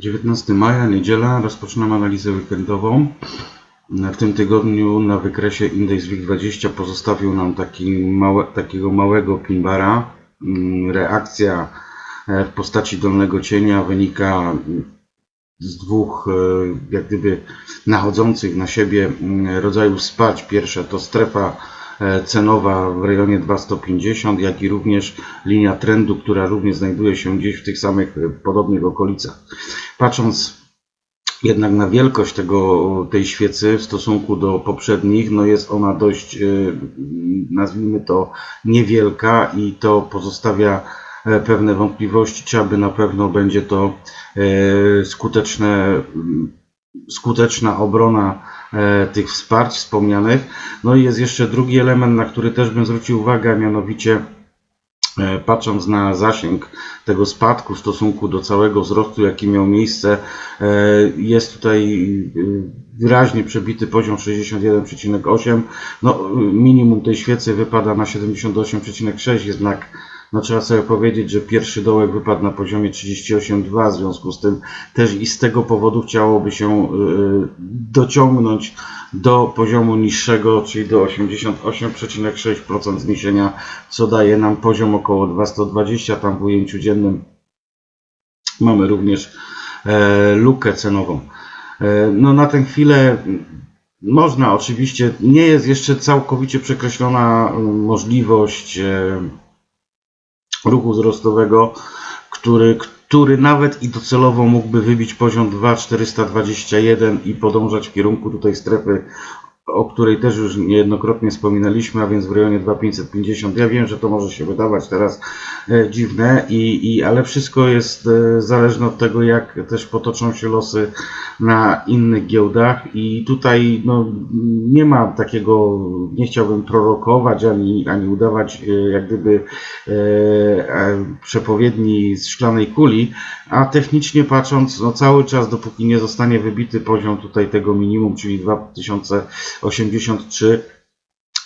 19 maja, niedziela, rozpoczynam analizę weekendową. W tym tygodniu na wykresie indeks WIG20 pozostawił nam taki małe, takiego małego pinbara. Mm, Reakcja e, w postaci dolnego cienia wynika z dwóch e, jak gdyby nachodzących na siebie mm, rodzajów spać. Pierwsza to strefa cenowa w rejonie 2150, jak i również linia trendu, która również znajduje się gdzieś w tych samych e, podobnych okolicach. Patrząc jednak na wielkość tego, tej świecy w stosunku do poprzednich, no jest ona dość, e, nazwijmy to, niewielka i to pozostawia e, pewne wątpliwości, czy aby na pewno będzie to e, skuteczne, skuteczna obrona e, tych wsparć wspomnianych. No i jest jeszcze drugi element, na który też bym zwrócił uwagę, a mianowicie e, patrząc na zasięg tego spadku w stosunku do całego wzrostu, jaki miał miejsce, e, jest tutaj wyraźnie przebity poziom 61,8. No, minimum tej świecy wypada na 78,6, jednak no, trzeba sobie powiedzieć, że pierwszy dołek wypadł na poziomie 38,2, w związku z tym też i z tego powodu chciałoby się e, dociągnąć do poziomu niższego, czyli do 88,6% zniesienia, co daje nam poziom około 220. Tam w ujęciu dziennym mamy również e, lukę cenową. E, no na tę chwilę można oczywiście, nie jest jeszcze całkowicie przekreślona e, możliwość e, ruchu wzrostowego, który, który nawet i docelowo mógłby wybić poziom 2,421 i podążać w kierunku tutaj strefy, o której też już niejednokrotnie wspominaliśmy, a więc w rejonie 2,550. Ja wiem, że to może się wydawać teraz e, dziwne, i, i, ale wszystko jest e, zależne od tego, jak też potoczą się losy na innych giełdach i tutaj no, nie ma takiego, nie chciałbym prorokować ani, ani udawać e, jak gdyby przepowiedni z szklanej kuli, a technicznie patrząc, no cały czas dopóki nie zostanie wybity poziom tutaj tego minimum, czyli 2083,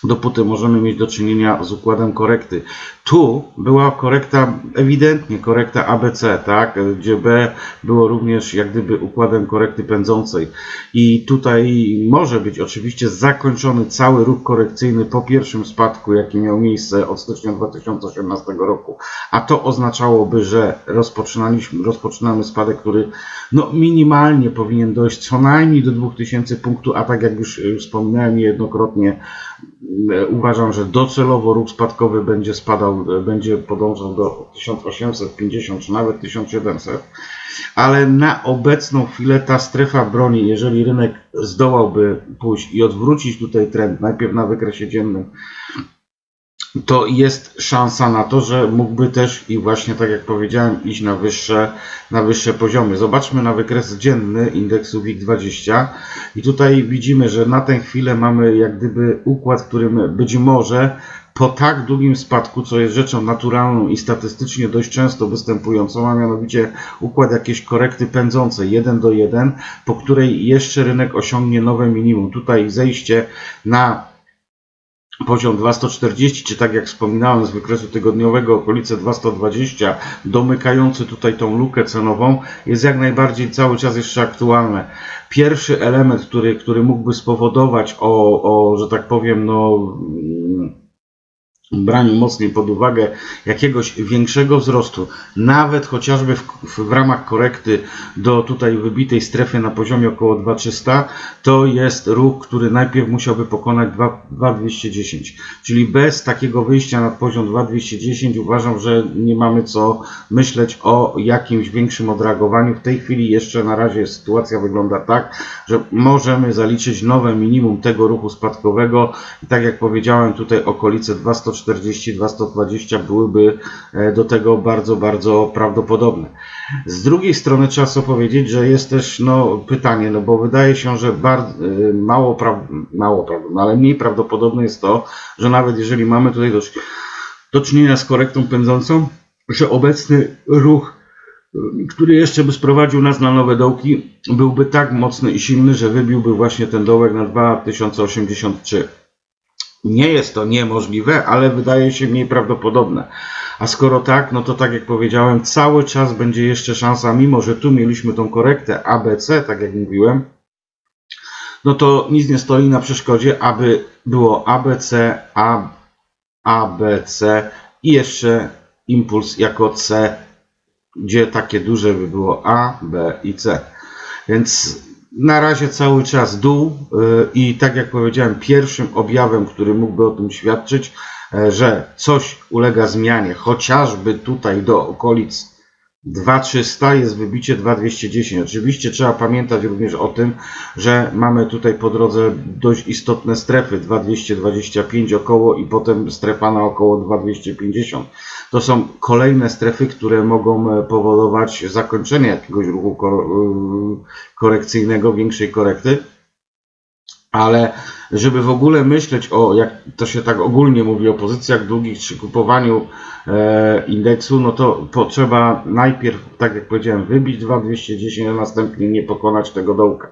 dopóty możemy mieć do czynienia z układem korekty. Tu była korekta, ewidentnie korekta ABC, tak, gdzie B było również jak gdyby układem korekty pędzącej. I tutaj może być oczywiście zakończony cały ruch korekcyjny po pierwszym spadku, jaki miał miejsce od stycznia 2018 roku. A to oznaczałoby, że rozpoczynaliśmy, rozpoczynamy spadek, który no, minimalnie powinien dojść co najmniej do 2000 punktów, a tak jak już wspominałem niejednokrotnie, uważam, że docelowo ruch spadkowy będzie spadał, y, będzie podążał do 1850 czy nawet 1700, ale na obecną chwilę ta strefa broni, jeżeli rynek zdołałby pójść i odwrócić tutaj trend, najpierw na wykresie dziennym, to jest szansa na to, że mógłby też i właśnie tak jak powiedziałem iść na wyższe, na wyższe poziomy. Zobaczmy na wykres dzienny indeksu WIG20 i tutaj widzimy, że na tę chwilę mamy jak gdyby układ, którym być może po tak długim spadku, co jest rzeczą naturalną i statystycznie dość często występującą, a mianowicie układ jakiejś korekty pędzącej 1 do 1, po której jeszcze rynek osiągnie nowe minimum. Tutaj zejście na poziom 240, czy tak jak wspominałem z wykresu tygodniowego okolice 220, domykający tutaj tą lukę cenową, jest jak najbardziej cały czas jeszcze aktualne. Pierwszy element, który, który mógłby spowodować o, o, że tak powiem, no mm, braniu mocniej pod uwagę jakiegoś większego wzrostu, nawet chociażby w, w, w ramach korekty do tutaj wybitej strefy na poziomie około 2300, to jest ruch, który najpierw musiałby pokonać 2 2210. Czyli bez takiego wyjścia na poziom 2210 uważam, że nie mamy co myśleć o jakimś większym odreagowaniu. W tej chwili jeszcze na razie sytuacja wygląda tak, że możemy zaliczyć nowe minimum tego ruchu spadkowego i tak jak powiedziałem tutaj okolice 240 240-220 byłyby e, do tego bardzo, bardzo prawdopodobne. Z drugiej strony trzeba sobie powiedzieć, że jest też no, pytanie, no bo wydaje się, że bardzo, mało, pra, mało prawdopodobne, ale mniej prawdopodobne jest to, że nawet jeżeli mamy tutaj do, do czynienia z korektą pędzącą, że obecny ruch który jeszcze by sprowadził nas na nowe dołki, byłby tak mocny i silny, że wybiłby właśnie ten dołek na 2083. Nie jest to niemożliwe, ale wydaje się mniej prawdopodobne. A skoro tak, no to tak jak powiedziałem, cały czas będzie jeszcze szansa, mimo że tu mieliśmy tą korektę ABC, tak jak mówiłem, no to nic nie stoi na przeszkodzie, aby było ABC, A, ABC i jeszcze impuls jako C, gdzie takie duże by było A, B i C. Więc na razie cały czas dół yy, i tak jak powiedziałem, pierwszym objawem, który mógłby o tym świadczyć, e, że coś ulega zmianie, chociażby tutaj do okolic 2300 jest wybicie 2210. Oczywiście trzeba pamiętać również o tym, że mamy tutaj po drodze dość istotne strefy 2225 około i potem strefa na około 2250. To są kolejne strefy, które mogą e, powodować zakończenie jakiegoś ruchu yy, korekcyjnego, większej korekty. Ale żeby w ogóle myśleć o, jak to się tak ogólnie mówi, o pozycjach długich czy kupowaniu e, indeksu, no to potrzeba najpierw, tak jak powiedziałem, wybić 2210, a następnie nie pokonać tego dołka.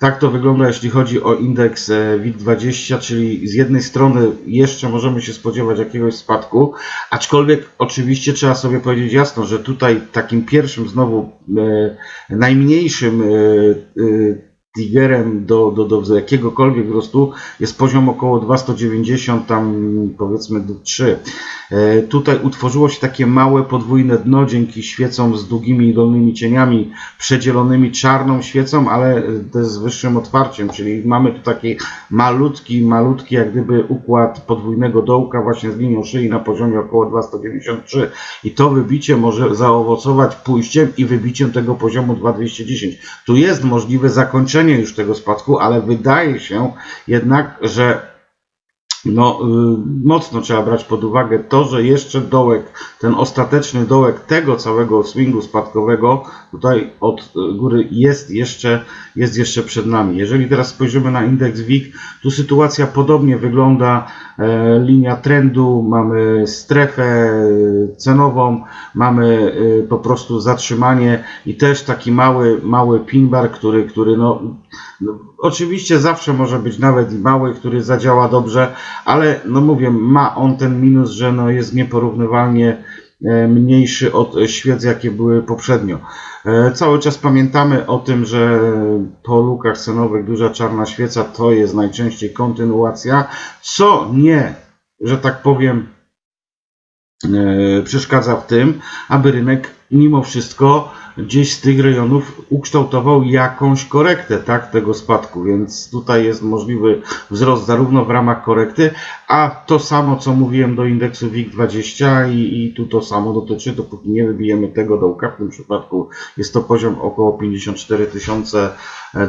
Tak to wygląda, jeśli chodzi o indeks e, WIG20, czyli z jednej strony jeszcze możemy się spodziewać jakiegoś spadku, aczkolwiek oczywiście trzeba sobie powiedzieć jasno, że tutaj takim pierwszym znowu e, najmniejszym e, e, triggerem do, do, do jakiegokolwiek wzrostu jest poziom około 290, tam powiedzmy 3. E, Tutaj utworzyło się takie małe podwójne dno dzięki świecom z długimi dolnymi cieniami przedzielonymi czarną świecą, ale też z wyższym otwarciem, czyli mamy tu taki malutki, malutki jak gdyby układ podwójnego dołka właśnie z linią szyi na poziomie około 293 i to wybicie może zaowocować pójściem i wybiciem tego poziomu 2210. Tu jest możliwe zakończenie już tego spadku, ale wydaje się jednak, że no, y, mocno trzeba brać pod uwagę to, że jeszcze dołek, ten ostateczny dołek tego całego swingu spadkowego tutaj od y, góry jest jeszcze, jest jeszcze przed nami. Jeżeli teraz spojrzymy na indeks WIG, tu sytuacja podobnie wygląda. E, linia trendu, mamy strefę y, cenową, mamy po prostu zatrzymanie i też taki mały, mały pin bar, który, który no, no, oczywiście zawsze może być nawet i mały, który zadziała dobrze, ale no mówię, ma on ten minus, że no jest nieporównywalnie e, mniejszy od e, świec, jakie były poprzednio. E, Cały czas pamiętamy o tym, że po lukach cenowych duża czarna świeca to jest najczęściej kontynuacja, co nie, że tak powiem, przeszkadza w tym, aby rynek mimo wszystko gdzieś z tych rejonów ukształtował jakąś korektę tak, tego spadku, więc tutaj jest możliwy wzrost zarówno w ramach korekty, a to samo co mówiłem do indeksu WIG20 i, i tu to samo dotyczy, dopóki nie wybijemy tego dołka, w tym przypadku jest to poziom około 54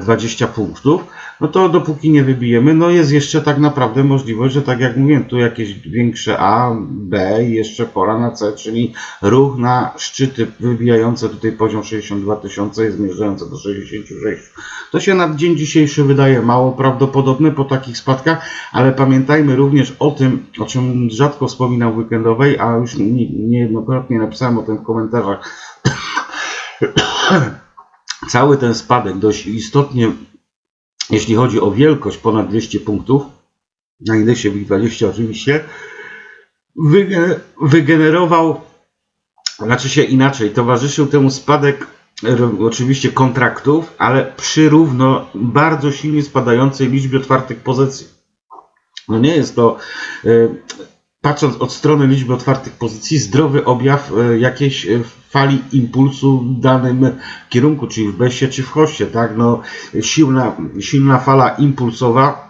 020 punktów, no to dopóki nie wybijemy, no jest jeszcze tak naprawdę możliwość, że tak jak mówiłem, tu jakieś większe A, B i jeszcze pora na C, czyli ruch na szczyty wybijające tutaj poziom 62 tysiące i zmierzające do 66. To się na dzień dzisiejszy wydaje mało prawdopodobne po takich spadkach, ale pamiętajmy również o tym, o czym rzadko wspominam w weekendowej, a już nie- niejednokrotnie napisałem o tym w komentarzach. Cały ten spadek dość istotnie, jeśli chodzi o wielkość, ponad 200 punktów, na indeksie WIG20 oczywiście, wyge- wygenerował, znaczy się inaczej, towarzyszył temu spadek oczywiście kontraktów, ale przy równo bardzo silnie spadającej liczbie otwartych pozycji. No nie jest to, y, patrząc od strony liczby otwartych pozycji, zdrowy objaw y, jakiejś y, fali impulsu w danym kierunku, czyli w besie czy w hoście, tak? No, silna, silna fala impulsowa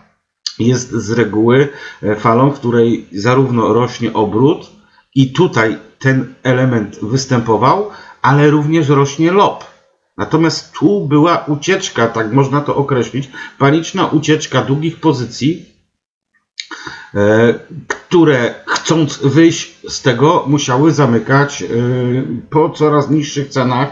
jest z reguły falą, w której zarówno rośnie obrót i tutaj ten element występował, ale również rośnie lob. Natomiast tu była ucieczka, tak można to określić, paniczna ucieczka długich pozycji, e, które chcąc wyjść z tego musiały zamykać e, po coraz niższych cenach,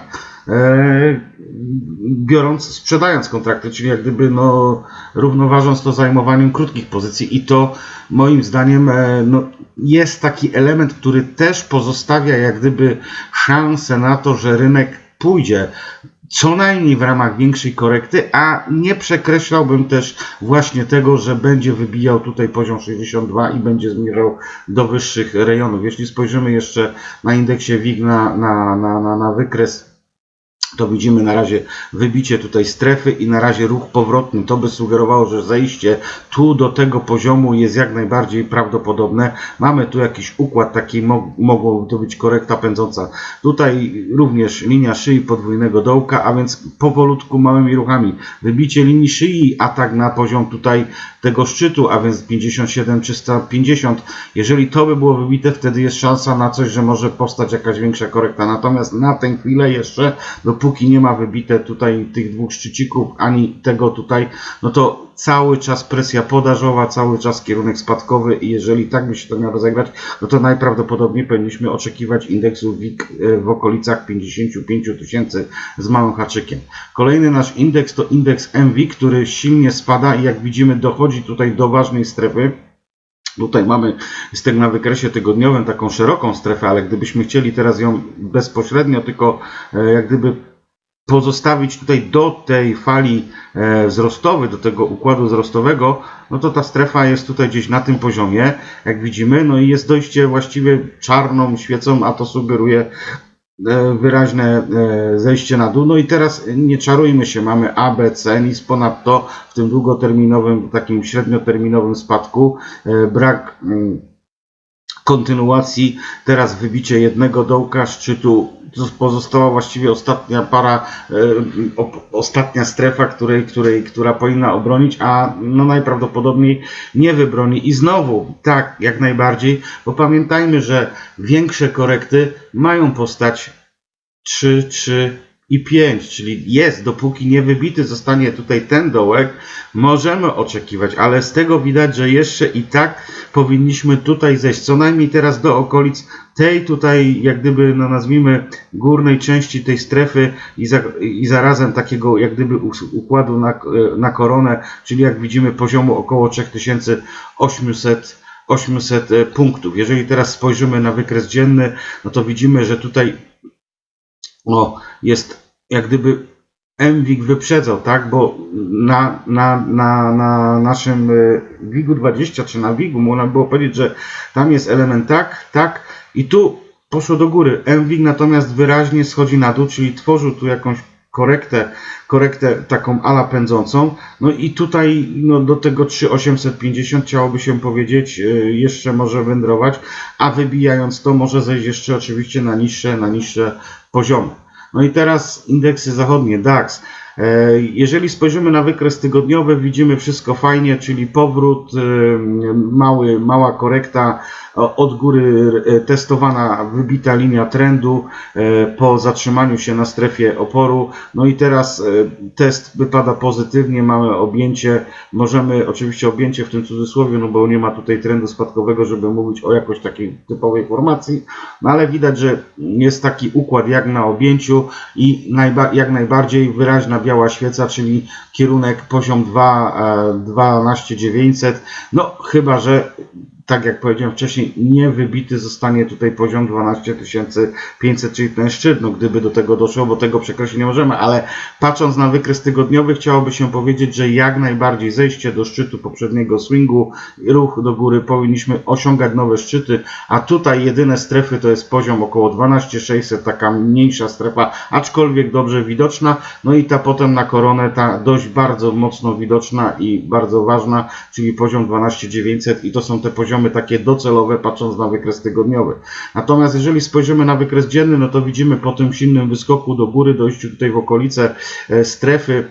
biorąc, sprzedając kontrakty, czyli jak gdyby no, równoważąc to zajmowaniem krótkich pozycji i to moim zdaniem e, no, jest taki element, który też pozostawia jak gdyby szansę na to, że rynek pójdzie co najmniej w ramach większej korekty, a nie przekreślałbym też właśnie tego, że będzie wybijał tutaj poziom 62 i będzie zmierzał do wyższych rejonów. Jeśli spojrzymy jeszcze na indeksie WIG na, na, na, na, na wykres to widzimy na razie wybicie tutaj strefy i na razie ruch powrotny. To by sugerowało, że zejście tu do tego poziomu jest jak najbardziej prawdopodobne. Mamy tu jakiś układ, taki mo mogło to być korekta pędząca. Tutaj również linia szyi podwójnego dołka, a więc powolutku małymi ruchami. Wybicie linii szyi, atak na poziom tutaj tego szczytu, a więc 57 350. Jeżeli to by było wybite, wtedy jest szansa na coś, że może powstać jakaś większa korekta. Natomiast na tę chwilę jeszcze, dopóki nie ma wybite tutaj tych dwóch szczycików, ani tego tutaj, no to cały czas presja podażowa, cały czas kierunek spadkowy i jeżeli tak by się to miało rozegrać, no to najprawdopodobniej powinniśmy oczekiwać indeksu WIG e, w okolicach 55 tysięcy z małym haczykiem. Kolejny nasz indeks to indeks MWIG, który silnie spada i jak widzimy dochodzi tutaj do ważnej strefy. Tutaj mamy z tego na wykresie tygodniowym taką szeroką strefę, ale gdybyśmy chcieli teraz ją bezpośrednio, tylko e, jak gdyby pozostawić tutaj do tej fali e, wzrostowej, do tego układu wzrostowego, no to ta strefa jest tutaj gdzieś na tym poziomie, jak widzimy, no i jest dojście właściwie czarną świecą, a to sugeruje e, wyraźne e, zejście na dół. No i teraz nie czarujmy się, mamy A, B, C, nic ponadto w tym długoterminowym, takim średnioterminowym spadku, brak mm, kontynuacji, teraz wybicie jednego dołka szczytu, pozostała właściwie ostatnia para, e, ostatnia strefa, której, której, która powinna obronić, a no najprawdopodobniej nie wybroni. I znowu, tak, jak najbardziej, bo pamiętajmy, że większe korekty mają postać 3, 3 i 5, czyli jest, dopóki nie wybity zostanie tutaj ten dołek, możemy oczekiwać, ale z tego widać, że jeszcze i tak powinniśmy tutaj zejść, co najmniej teraz do okolic tej tutaj, jak gdyby, no nazwijmy, górnej części tej strefy i, za, i zarazem takiego, jak gdyby, układu na, na koronę, czyli jak widzimy poziomu około 3800 800 e, punktów. Jeżeli teraz spojrzymy na wykres dzienny, no to widzimy, że tutaj no, jest jak gdyby MWIG wyprzedzał, tak? Bo na, na, na, na naszym y, WIG-u 20 czy na WIG-u można było powiedzieć, że tam jest element tak, tak i tu poszło do góry. MWIG natomiast wyraźnie schodzi na dół, czyli tworzył tu jakąś korektę, korektę taką ala pędzącą. No i tutaj no, do tego 3850 chciałoby się powiedzieć, y, jeszcze może wędrować, a wybijając to może zejść jeszcze oczywiście na niższe, na niższe poziomy. No i teraz indeksy zachodnie, DAX. E, Jeżeli spojrzymy na wykres tygodniowy, widzimy wszystko fajnie, czyli powrót, e, mały, mała korekta, o- od góry e, testowana, wybita linia trendu e, po zatrzymaniu się na strefie oporu. No i teraz e, test wypada pozytywnie, mamy objęcie, możemy oczywiście objęcie w tym cudzysłowie, no bo nie ma tutaj trendu spadkowego, żeby mówić o jakoś takiej typowej formacji, no ale widać, że jest taki układ jak na objęciu i jak najbardziej wyraźna biała świeca, czyli kierunek poziom 2, e, 12900, no chyba, że tak jak powiedziałem wcześniej, nie wybity zostanie tutaj poziom 12500, czyli ten szczyt, no gdyby do tego doszło, bo tego przekroczyć nie możemy, ale patrząc na wykres tygodniowy, chciałoby się powiedzieć, że jak najbardziej zejście do szczytu poprzedniego swingu, ruch do góry, powinniśmy osiągać nowe szczyty, a tutaj jedyne strefy to jest poziom około 12600, taka mniejsza strefa, aczkolwiek dobrze widoczna, no i ta potem na koronę, ta dość bardzo mocno widoczna i bardzo ważna, czyli poziom 12900 i to są te poziomy takie docelowe, patrząc na wykres tygodniowy. Natomiast jeżeli spojrzymy na wykres dzienny, no to widzimy po tym silnym wyskoku do góry, dojściu tutaj w okolice e, strefy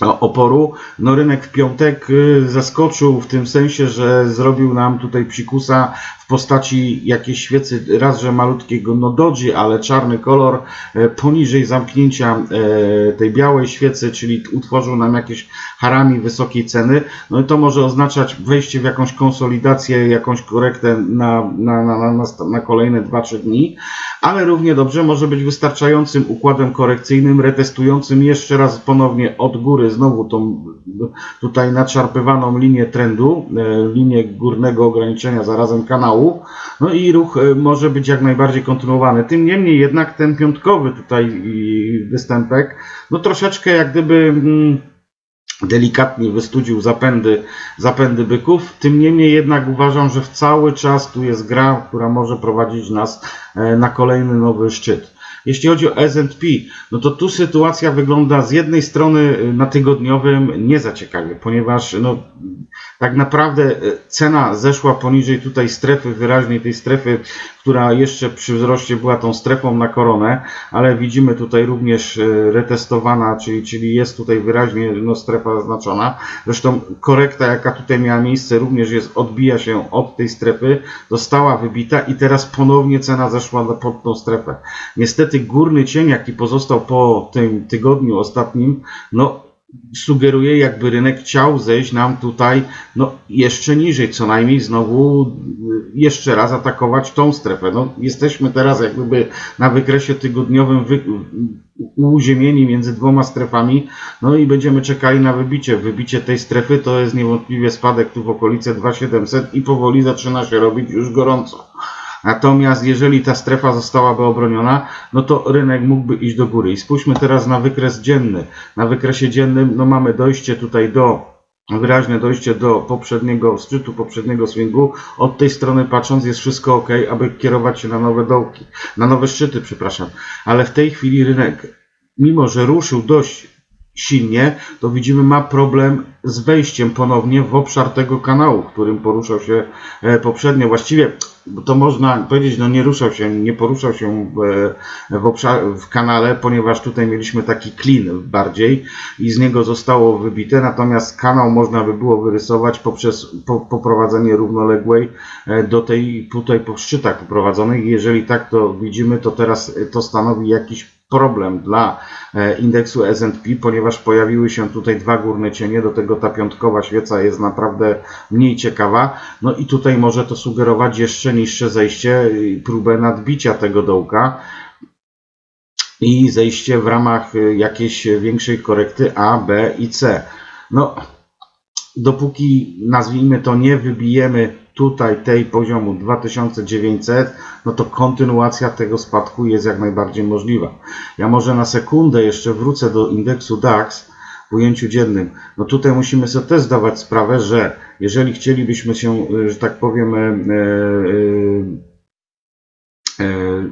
o- oporu. No rynek w piątek y, zaskoczył w tym sensie, że zrobił nam tutaj psikusa postaci jakiejś świecy, raz, że malutkiego no doji, ale czarny kolor e, poniżej zamknięcia e, tej białej świecy, czyli utworzył nam jakieś harami wysokiej ceny. No i to może oznaczać wejście w jakąś konsolidację, jakąś korektę na, na, na, na, na, na kolejne 2-3 dni, ale równie dobrze może być wystarczającym układem korekcyjnym, retestującym jeszcze raz ponownie od góry znowu tą tutaj nadszarpywaną linię trendu, e, linię górnego ograniczenia, zarazem kanału, No i ruch e, może być jak najbardziej kontynuowany. Tym niemniej jednak ten piątkowy tutaj występek, no troszeczkę jak gdyby mm, delikatnie wystudził zapędy, zapędy byków. Tym niemniej jednak uważam, że w cały czas tu jest gra, która może prowadzić nas e, na kolejny nowy szczyt. Jeśli chodzi o S&P, no to tu sytuacja wygląda z jednej strony y, na tygodniowym nie za ciekawie, ponieważ no, tak naprawdę y, cena zeszła poniżej tutaj strefy wyraźnej, tej strefy, która jeszcze przy wzroście była tą strefą na koronę, ale widzimy tutaj również y, retestowana, czyli, czyli jest tutaj wyraźnie no, strefa zaznaczona. Zresztą korekta, jaka tutaj miała miejsce, również jest, odbija się od tej strefy, została wybita i teraz ponownie cena zeszła pod tą strefę. Niestety górny cień, jaki pozostał po tym tygodniu ostatnim, no sugeruje, jakby rynek chciał zejść nam tutaj no, jeszcze niżej, co najmniej znowu y, jeszcze raz atakować tą strefę. No, jesteśmy teraz jak gdyby na wykresie tygodniowym wy, uziemieni między dwoma strefami, no i będziemy czekali na wybicie. Wybicie tej strefy to jest niewątpliwie spadek tu w okolice 2700 i powoli zaczyna się robić już gorąco. Natomiast jeżeli ta strefa zostałaby obroniona, no to rynek mógłby iść do góry. I spójrzmy teraz na wykres dzienny. Na wykresie dziennym no mamy dojście tutaj do wyraźne dojście do poprzedniego szczytu, poprzedniego swingu. Od tej strony patrząc jest wszystko ok, aby kierować się na nowe dołki, na nowe szczyty, przepraszam. Ale w tej chwili rynek, mimo że ruszył dość silnie, to widzimy ma problem z wejściem ponownie w obszar tego kanału, którym poruszał się e, poprzednio. Właściwie to można powiedzieć, no nie ruszał się, nie poruszał się w, w, obszar, w kanale, ponieważ tutaj mieliśmy taki klin bardziej i z niego zostało wybite, natomiast kanał można by było wyrysować poprzez po, poprowadzenie równoległej e, do tej tutaj po szczytach poprowadzonych. Jeżeli tak to widzimy, to teraz to stanowi jakiś problem dla e, indeksu S&P, ponieważ pojawiły się tutaj dwa górne cienie, do tego ta piątkowa świeca jest naprawdę mniej ciekawa, no i tutaj może to sugerować jeszcze niższe zejście, próbę nadbicia tego dołka i zejście w ramach e, jakiejś większej korekty A, B i C. No, dopóki nazwijmy to nie wybijemy tutaj tej poziomu 2900, no to kontynuacja tego spadku jest jak najbardziej możliwa. Ja może na sekundę jeszcze wrócę do indeksu DAX w ujęciu dziennym. No tutaj musimy sobie też zdawać sprawę, że jeżeli chcielibyśmy się, że tak powiem, e, e, e,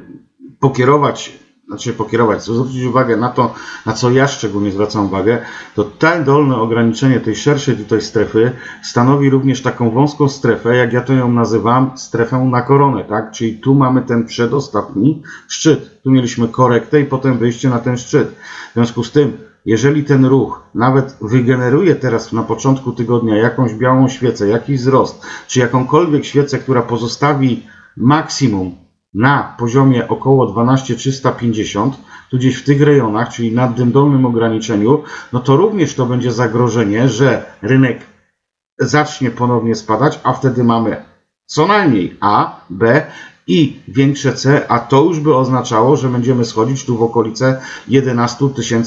pokierować znaczy pokierować, zwrócić uwagę na to, na co ja szczególnie zwracam uwagę, to to dolne ograniczenie tej szerszej tutaj strefy stanowi również taką wąską strefę, jak ja to ją nazywam, strefę na koronę, tak? Czyli tu mamy ten przedostatni szczyt. Tu mieliśmy korektę i potem wyjście na ten szczyt. W związku z tym, jeżeli ten ruch nawet wygeneruje teraz na początku tygodnia jakąś białą świecę, jakiś wzrost, czy jakąkolwiek świecę, która pozostawi maksimum na poziomie około 12350, tu gdzieś w tych rejonach, czyli nad tym dolnym ograniczeniu, no to również to będzie zagrożenie, że rynek zacznie ponownie spadać, a wtedy mamy co najmniej A, B i większe C, a to już by oznaczało, że będziemy schodzić tu w okolice 11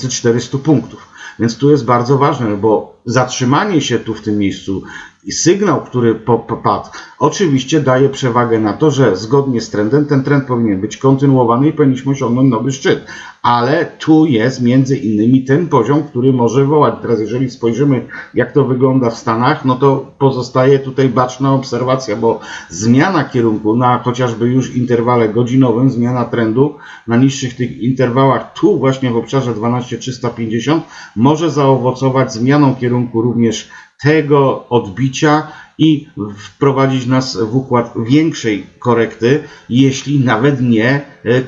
400 punktów. Więc tu jest bardzo ważne, bo zatrzymanie się tu w tym miejscu i sygnał, który popadł, oczywiście daje przewagę na to, że zgodnie z trendem ten trend powinien być kontynuowany i powinniśmy osiągnąć nowy szczyt. Ale tu jest między innymi ten poziom, który może wołać. Teraz jeżeli spojrzymy, jak to wygląda w Stanach, no to pozostaje tutaj baczna obserwacja, bo zmiana kierunku na chociażby już interwale godzinowym, zmiana trendu na niższych tych interwałach, tu właśnie w obszarze 12350 może zaowocować zmianą kierunku również tego odbicia i wprowadzić nas w układ większej korekty, jeśli nawet nie e,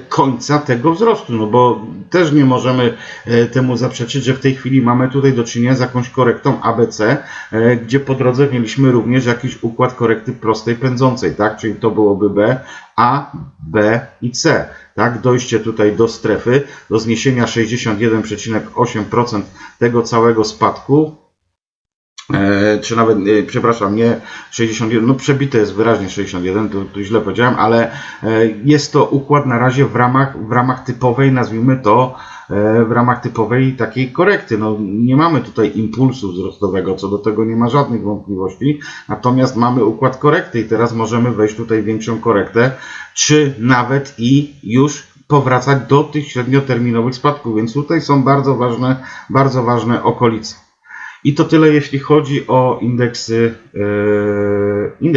końca tego wzrostu. No bo też nie możemy e, temu zaprzeczyć, że w tej chwili mamy tutaj do czynienia z jakąś korektą ABC, e, gdzie po drodze mieliśmy również jakiś układ korekty prostej pędzącej, tak? Czyli to byłoby B, A, B i C. Tak, dojście tutaj do strefy, do zniesienia 61,8% tego całego spadku czy nawet, e, przepraszam, nie 61, no przebite jest wyraźnie 61, to, to źle powiedziałem, ale e, jest to układ na razie w ramach, w ramach typowej, nazwijmy to, e, w ramach typowej takiej korekty. No, nie mamy tutaj impulsu wzrostowego, co do tego nie ma żadnych wątpliwości, natomiast mamy układ korekty i teraz możemy wejść tutaj w większą korektę, czy nawet i już powracać do tych średnioterminowych spadków, więc tutaj są bardzo ważne, bardzo ważne okolice. I to tyle, jeśli chodzi o indeksy, yy, indeks.